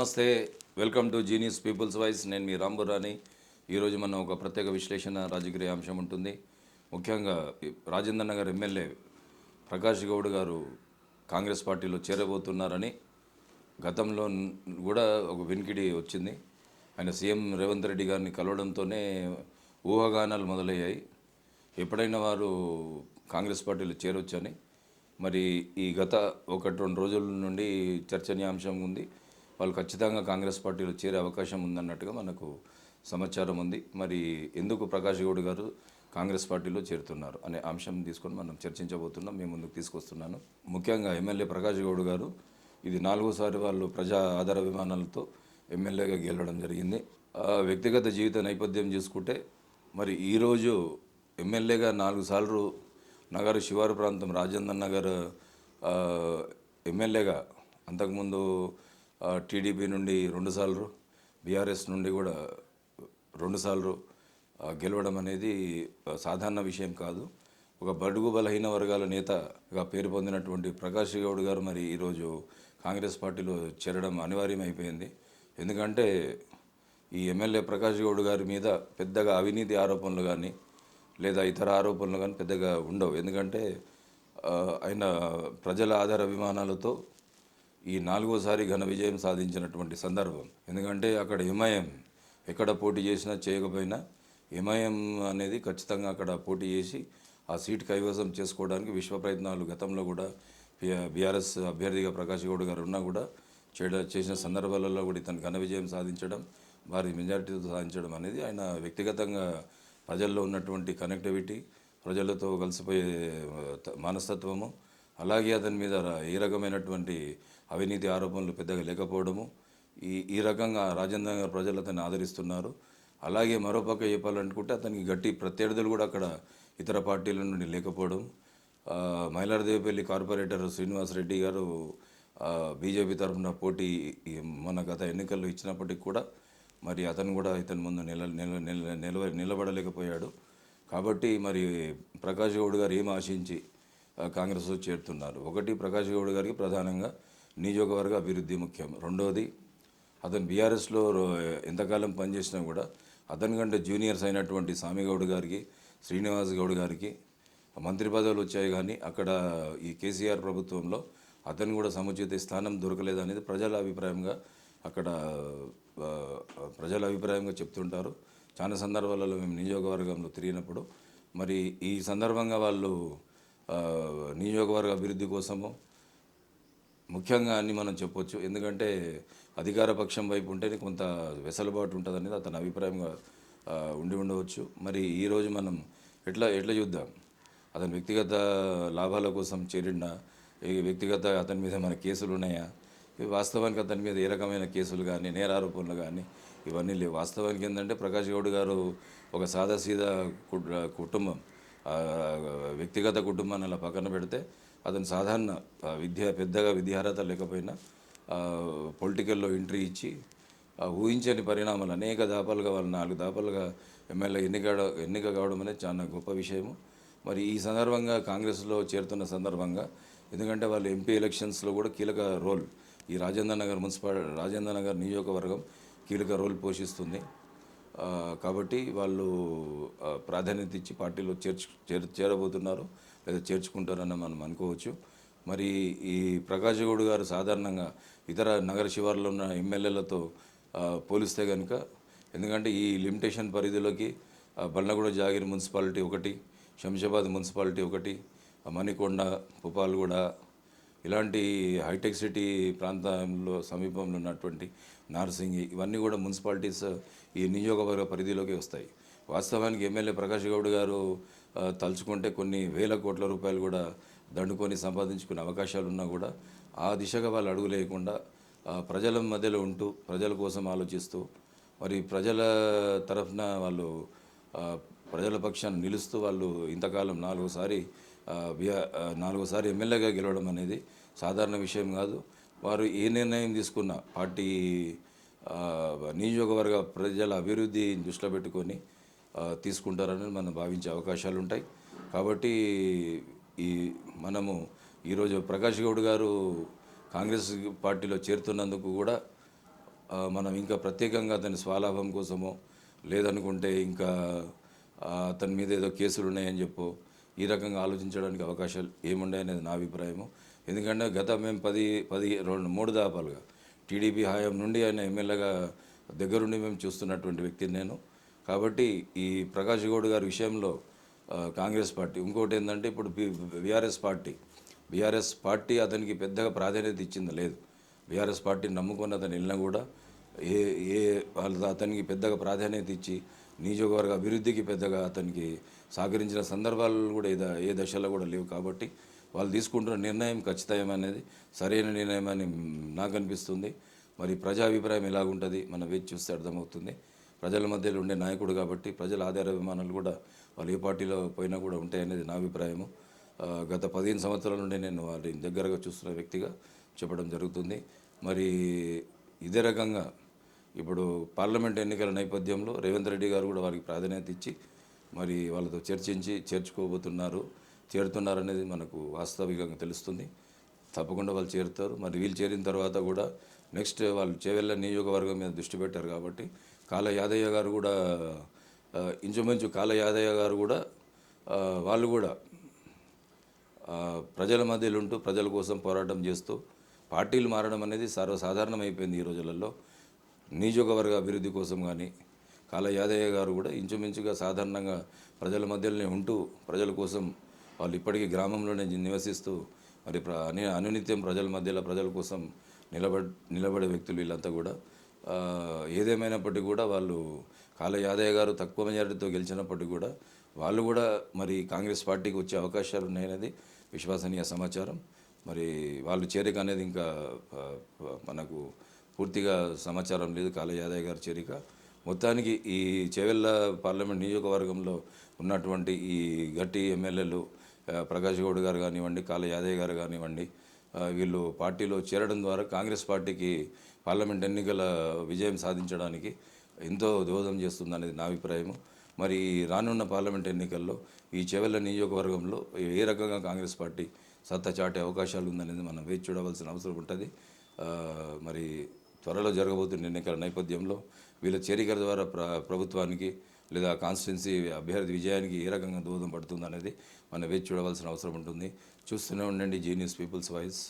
నమస్తే welcome to genius people's voice. నేను మీ రాంబురాని ఈరోజు మనం ఒక ప్రత్యేక విశ్లేషణ రాజకీయ అంశం ఉంటుంది. ముఖ్యంగా ఈ రాజేంద్ర నగర్ ఎమ్మెల్యే ప్రకాష్ గౌడ్ గారు కాంగ్రెస్ పార్టీలో చేరబోతున్నారని గతంలో కూడా ఒక వెనుకిడి వచ్చింది. ఆయన సీఎం రేవంత్ రెడ్డి గారిని కలవడంతోనే ఊహాగానాలు మొదలయ్యాయి. ఎప్పుడైనా వారు కాంగ్రెస్ పార్టీలో చేరొచ్చని. మరి ఈ గత ఒకటి రెండు రోజుల నుండి చర్చనీయాంశం ఉంది. వాళ్ళు ఖచ్చితంగా కాంగ్రెస్ పార్టీలో చేరే అవకాశం ఉందన్నట్టుగా మనకు సమాచారం ఉంది. మరి ఎందుకు ప్రకాష్ గౌడ్ గారు కాంగ్రెస్ పార్టీలో చేరుతున్నారు అనే అంశం తీసుకొని మనం చర్చించబోతున్నాం. మేము ముందుకు తీసుకొస్తున్నాను. ముఖ్యంగా ఎమ్మెల్యే ప్రకాష్ గౌడ్ గారు ఇది నాలుగోసారి వాళ్ళు ప్రజా ఆధార విమానాలతో ఎమ్మెల్యేగా గెలవడం జరిగింది. వ్యక్తిగత జీవిత నేపథ్యం చూసుకుంటే మరి ఈరోజు ఎమ్మెల్యేగా నాలుగు సార్లు నగర శివారు ప్రాంతం రాజేంద్ర నగర్ ఎమ్మెల్యేగా అంతకుముందు టీడీపీ నుండి రెండుసార్లు బీఆర్ఎస్ నుండి కూడా రెండుసార్లు గెలవడం అనేది సాధారణ విషయం కాదు. ఒక బడుగు బలహీన వర్గాల నేతగా పేరు పొందినటువంటి ప్రకాష్ గౌడ్ గారు మరి ఈరోజు కాంగ్రెస్ పార్టీలో చేరడం అనివార్యం అయిపోయింది ఎందుకంటే ఈ ఎమ్మెల్యే ప్రకాష్ గౌడ్ గారి మీద పెద్దగా అవినీతి ఆరోపణలు కానీ లేదా ఇతర ఆరోపణలు కానీ పెద్దగా ఉండవు. ఎందుకంటే ఆయన ప్రజల ఆధార అభిమానాలతో ఈ నాలుగోసారి ఘన విజయం సాధించినటువంటి సందర్భం. ఎందుకంటే అక్కడ హిమయం ఎక్కడ పోటీ చేసినా చేయకపోయినా ఎంఐఎం అనేది ఖచ్చితంగా అక్కడ పోటీ చేసి ఆ సీట్ కైవసం చేసుకోవడానికి విశ్వ ప్రయత్నాలు గతంలో కూడా బీఆర్ఎస్ అభ్యర్థిగా ప్రకాష్ గౌడ్ గారు ఉన్నా కూడా చేయడ చేసిన సందర్భాలలో కూడా ఇతను ఘన విజయం సాధించడం భారీ మెజారిటీతో సాధించడం అనేది ఆయన వ్యక్తిగతంగా ప్రజల్లో ఉన్నటువంటి కనెక్టివిటీ ప్రజలతో కలిసిపోయే త- మనస్తత్వము అలాగే అతని మీద ఏ రకమైనటువంటి అవినీతి ఆరోపణలు పెద్దగా లేకపోవడము. ఈ ఈ రకంగా రాజేంద్ర గారి ప్రజలు అతన్ని ఆదరిస్తున్నారు. అలాగే మరోపక్క చెప్పాలనుకుంటే అతనికి గట్టి ప్రత్యర్థులు కూడా అక్కడ ఇతర పార్టీల నుండి లేకపోవడం. మైలారదేవిపల్లి కార్పొరేటర్ శ్రీనివాస్ రెడ్డి గారు బీజేపీ తరఫున పోటీ మన గత ఎన్నికల్లో ఇచ్చినప్పటికీ కూడా మరి అతను కూడా ఇతని ముందు నిల నిల నిల నిలబడలేకపోయాడు. కాబట్టి మరి ప్రకాష్ గౌడ్ గారు ఏం ఆశించి కాంగ్రెస్లో చేరుతున్నారు. ఒకటి ప్రకాష్ గౌడ్ గారికి ప్రధానంగా నియోజకవర్గ అభివృద్ధి ముఖ్యం. రెండవది అతను బీఆర్ఎస్లో ఎంతకాలం పనిచేసినా కూడా అతని కంటే జూనియర్స్ అయినటువంటి స్వామిగౌడ్ గారికి శ్రీనివాస్ గౌడ్ గారికి మంత్రి పదవులు వచ్చాయి కానీ అక్కడ ఈ కేసీఆర్ ప్రభుత్వంలో అతను కూడా సముచిత స్థానం దొరకలేదు అనేది ప్రజల అభిప్రాయంగా అక్కడ ప్రజల అభిప్రాయంగా చెప్తుంటారు. చాలా సందర్భాలలో మేము నియోజకవర్గంలో తిరిగినప్పుడు మరి ఈ సందర్భంగా వాళ్ళు నియోజకవర్గ అభివృద్ధి కోసము. ముఖ్యంగా అని మనం చెప్పొచ్చు. ఎందుకంటే అధికార పక్షం వైపు ఉంటేనే కొంత వెసలుబాటు ఉంటుంది అనేది అతని అభిప్రాయంగా ఉండి ఉండవచ్చు. మరి ఈరోజు మనం ఎట్లా ఎట్లా చూద్దాం? అతని వ్యక్తిగత లాభాల కోసం చేరిన ఈ వ్యక్తిగత అతని మీద మన కేసులు ఉన్నాయా? వాస్తవానికి అతని మీద ఏ రకమైన కేసులు కానీ నేరారోపణలు కానీ ఇవన్నీ లేవు. వాస్తవానికి ఏంటంటే ప్రకాష్ గౌడ్ గారు ఒక సాదాసీదా కుటుంబం. వ్యక్తిగత కుటుంబాన్ని అలా పక్కన పెడితే అతను సాధారణ విద్య పెద్దగా విద్యార్హత లేకపోయినా పొలిటికల్లో ఎంట్రీ ఇచ్చి ఊహించని పరిణామాలు అనేక దాపాలుగా వాళ్ళు నాలుగు దాపాలుగా ఎమ్మెల్యే ఎన్నిక ఎన్నిక కావడం అనేది చాలా గొప్ప విషయము. మరి ఈ సందర్భంగా కాంగ్రెస్లో చేరుతున్న సందర్భంగా ఎందుకంటే వాళ్ళు ఎంపీ ఎలక్షన్స్లో కూడా కీలక రోల్ ఈ రాజేంద్ర నగర్ మున్సిపల్ రాజేంద్ర నగర్ నియోజకవర్గం కీలక రోల్ పోషిస్తుంది. కాబట్టి వాళ్ళు ప్రాధాన్యత ఇచ్చి పార్టీలో చేర్చు చేర్ చేరబోతున్నారు లేదా చేర్చుకుంటారని మనం అనుకోవచ్చు. మరి ఈ ప్రకాశగౌడ్ గారు సాధారణంగా ఇతర నగర శివార్లో ఉన్న ఎమ్మెల్యేలతో పోలిస్తే కనుక ఎందుకంటే ఈ లిమిటేషన్ పరిధిలోకి ఆ, బండ్లగూడ జాగిరి మున్సిపాలిటీ ఒకటి శంషాబాద్ మున్సిపాలిటీ ఒకటి మణికొండ పుపాల్గూడ ఇలాంటి హైటెక్ సిటీ ప్రాంతంలో సమీపంలో ఉన్నటువంటి నార్సింగి ఇవన్నీ కూడా మున్సిపాలిటీస్ ఈ నియోజకవర్గ పరిధిలోకి వస్తాయి. వాస్తవానికి ఎమ్మెల్యే ప్రకాష్ గౌడ్ గారు తలుచుకుంటే కొన్ని వేల కోట్ల రూపాయలు కూడా దండుకొని సంపాదించుకునే అవకాశాలు ఉన్నా కూడా ఆ దిశగా వాళ్ళు అడుగు లేకుండా ప్రజల మధ్యలో ఉంటూ ప్రజల కోసం ఆలోచిస్తూ మరి ప్రజల తరఫున వాళ్ళు ప్రజల పక్షాన్ని నిలుస్తూ వాళ్ళు ఇంతకాలం నాలుగోసారి నాలుగోసారి ఎమ్మెల్యేగా గెలవడం అనేది సాధారణ విషయం కాదు. వారు ఏ నిర్ణయం తీసుకున్నా పార్టీ నియోజకవర్గ ప్రజల అభివృద్ధి దృష్టిలో పెట్టుకొని తీసుకుంటారని మనం భావించే అవకాశాలు ఉంటాయి. కాబట్టి ఈ మనము ఈరోజు ప్రకాష్ గౌడ్ గారు కాంగ్రెస్ పార్టీలో చేరుతున్నందుకు కూడా మనం ఇంకా ప్రత్యేకంగా అతని స్వలాభం కోసమో లేదనుకుంటే ఇంకా అతని మీద ఏదో కేసులు ఉన్నాయని చెప్పు ఈ రకంగా ఆలోచించడానికి అవకాశాలు ఏముండే అనేది నా అభిప్రాయము. ఎందుకంటే గత మేము పది పది రెండు మూడు దాపాలుగా టీడీపీ హయాం నుండి ఆయన ఎమ్మెల్యేగా దగ్గరుండి మేము చూస్తున్నటువంటి వ్యక్తిని నేను. కాబట్టి ఈ ప్రకాష్ గౌడ్ గారి విషయంలో కాంగ్రెస్ పార్టీ ఇంకోటి ఏంటంటే ఇప్పుడు బీఆర్ఎస్ పార్టీ బీఆర్ఎస్ పార్టీ అతనికి పెద్దగా ప్రాధాన్యత ఇచ్చింది లేదు. బీఆర్ఎస్ పార్టీని నమ్ముకున్న అతను వెళ్ళినా కూడా ఏ ఏ వాళ్ళ అతనికి పెద్దగా ప్రాధాన్యత ఇచ్చి నియోజకవర్గ అభివృద్ధికి పెద్దగా అతనికి సహకరించిన సందర్భాలు కూడా ఏ ఏ దశలో కూడా లేవు కాబట్టి వాళ్ళు తీసుకుంటున్న నిర్ణయం ఖచ్చితమైనది సరైన నిర్ణయం అని నాకు అనిపిస్తుంది. మరి ప్రజా అభిప్రాయం ఎలాగుంటుంది మనం వేచి చూస్తే అర్థమవుతుంది. ప్రజల మధ్యలో ఉండే నాయకుడు కాబట్టి ప్రజల ఆధార అభిమానులు కూడా వాళ్ళు ఏ పార్టీలో పోయినా కూడా ఉంటాయనేది నా అభిప్రాయము. గత పదిహేను సంవత్సరాల నుండి నేను వారిని దగ్గరగా చూస్తున్న వ్యక్తిగా చెప్పడం జరుగుతుంది. మరి ఇదే రకంగా ఇప్పుడు పార్లమెంట్ ఎన్నికల నేపథ్యంలో రేవంత్ రెడ్డి గారు కూడా వారికి ప్రాధాన్యత ఇచ్చి మరి వాళ్ళతో చర్చించి చేర్చుకోబోతున్నారు. చేరుతున్నారు అనేది మనకు వాస్తవికంగా తెలుస్తుంది. తప్పకుండా వాళ్ళు చేరుతారు. మరి వీళ్ళు చేరిన తర్వాత కూడా నెక్స్ట్ వాళ్ళు చేవెళ్ళ నియోజకవర్గం మీద దృష్టి పెట్టారు కాబట్టి కాల యాదయ్య గారు కూడా ఇంచుమించు కాల యాదయ్య గారు కూడా వాళ్ళు కూడా ప్రజల మధ్యలో ఉంటూ ప్రజల కోసం పోరాటం చేస్తూ పార్టీలు మారడం అనేది సర్వసాధారణమైపోయింది ఈ రోజులలో. నియోజకవర్గ అభివృద్ధి కోసం కానీ కాల యాదయ్య గారు కూడా ఇంచుమించుగా సాధారణంగా ప్రజల మధ్యలోనే ఉంటూ ప్రజల కోసం వాళ్ళు ఇప్పటికీ గ్రామంలోనే నివసిస్తూ మరి ప్ర అని అనునిత్యం ప్రజల మధ్యలో ప్రజల కోసం నిలబడి నిలబడే వ్యక్తులు వీళ్ళంతా కూడా. ఏదేమైనప్పటికీ కూడా వాళ్ళు కాల యాదయ్య గారు తక్కువ మెజారిటీతో గెలిచినప్పటికీ కూడా వాళ్ళు కూడా మరి కాంగ్రెస్ పార్టీకి వచ్చే అవకాశాలు ఉన్నాయనేది విశ్వసనీయ సమాచారం. మరి వాళ్ళు చేరిక అనేది ఇంకా మనకు పూర్తిగా సమాచారం లేదు. కాల యాదయ్య గారి చేరిక మొత్తానికి ఈ చేవెళ్ళ పార్లమెంట్ నియోజకవర్గంలో ఉన్నటువంటి ఈ గట్టి ఎమ్మెల్యేలు ప్రకాష్ గౌడ్ గారు కానివ్వండి కాల యాదయ్య గారు కానివ్వండి వీళ్ళు పార్టీలో చేరడం ద్వారా కాంగ్రెస్ పార్టీకి పార్లమెంట్ ఎన్నికల విజయం సాధించడానికి ఎంతో దోహదం చేస్తుంది అనేది నా అభిప్రాయము. మరి రానున్న పార్లమెంట్ ఎన్నికల్లో ఈ చెవెళ్ళ నియోజకవర్గంలో ఏ రకంగా కాంగ్రెస్ పార్టీ సత్తా చాటే అవకాశాలు ఉందనేది మనం వేచి చూడవలసిన అవసరం ఉంటుంది. మరి త్వరలో జరగబోతున్న ఎన్నికల నేపథ్యంలో వీళ్ళ చేరికల ద్వారా ప్ర ప్రభుత్వానికి లేదా కాన్స్టిట్యున్సీ అభ్యర్థి విజయానికి ఏ రకంగా దోహదం పడుతుంది అనేది మనం వేచి చూడవలసిన అవసరం ఉంటుంది. చూస్తూనే ఉండండి జీనియస్ పీపుల్స్ వాయిస్.